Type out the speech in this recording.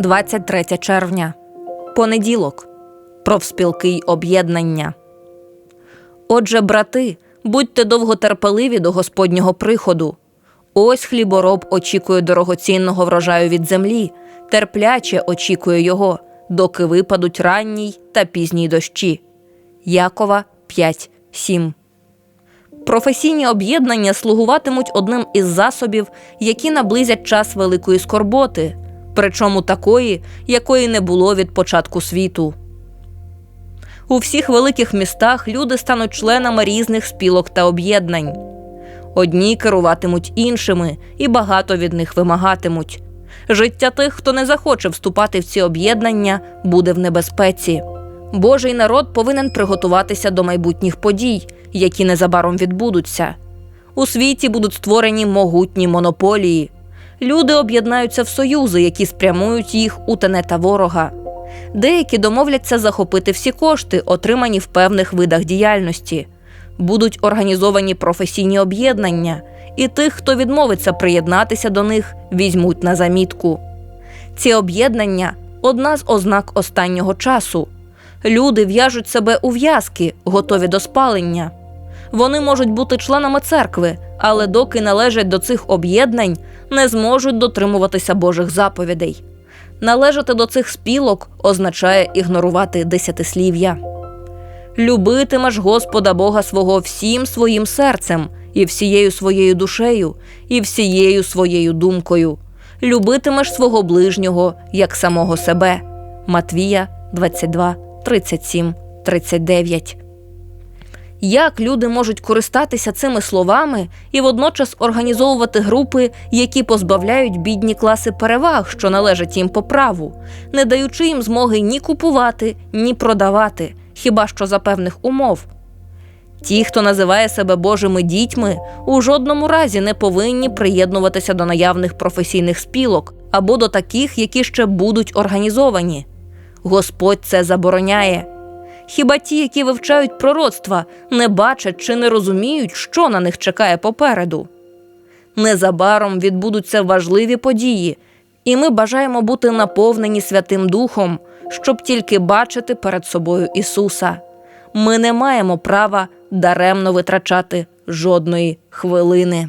23 червня. Понеділок. Профспілки й об'єднання. Отже, брати, будьте довготерпеливі до Господнього приходу. Ось хлібороб очікує дорогоцінного врожаю від землі, терпляче очікує його, доки випадуть ранній та пізній дощі. Якова 5, Професійні об'єднання слугуватимуть одним із засобів, які наблизять час великої скорботи, причому такої, якої не було від початку світу. У всіх великих містах люди стануть членами різних спілок та об'єднань. Одні керуватимуть іншими і багато від них вимагатимуть. Життя тих, хто не захоче вступати в ці об'єднання, буде в небезпеці. Божий народ повинен приготуватися до майбутніх подій, які незабаром відбудуться. У світі будуть створені могутні монополії. Люди об'єднаються в союзи, які спрямують їх у тенета ворога. Деякі домовляться захопити всі кошти, отримані в певних видах діяльності. Будуть організовані професійні об'єднання, і тих, хто відмовиться приєднатися до них, візьмуть на замітку. Ці об'єднання одна з ознак останнього часу. Люди в'яжуть себе у в'язки, готові до спалення. Вони можуть бути членами церкви, але доки належать до цих об'єднань, не зможуть дотримуватися Божих заповідей. Належати до цих спілок означає ігнорувати десятислів'я. Любитимеш Господа Бога свого всім своїм серцем, і всією своєю душею, і всією своєю думкою. Любитимеш свого ближнього як самого себе. Матвія 22, 37, 39. Як люди можуть користатися цими словами і водночас організовувати групи, які позбавляють бідні класи переваг, що належать їм по праву, не даючи їм змоги ні купувати, ні продавати, хіба що за певних умов? Ті, хто називає себе Божими дітьми, у жодному разі не повинні приєднуватися до наявних професійних спілок або до таких, які ще будуть організовані. Господь це забороняє. Хіба ті, які вивчають пророцтва, не бачать чи не розуміють, що на них чекає попереду? Незабаром відбудуться важливі події, і ми бажаємо бути наповнені Святим Духом, щоб тільки бачити перед собою Ісуса. Ми не маємо права даремно витрачати жодної хвилини.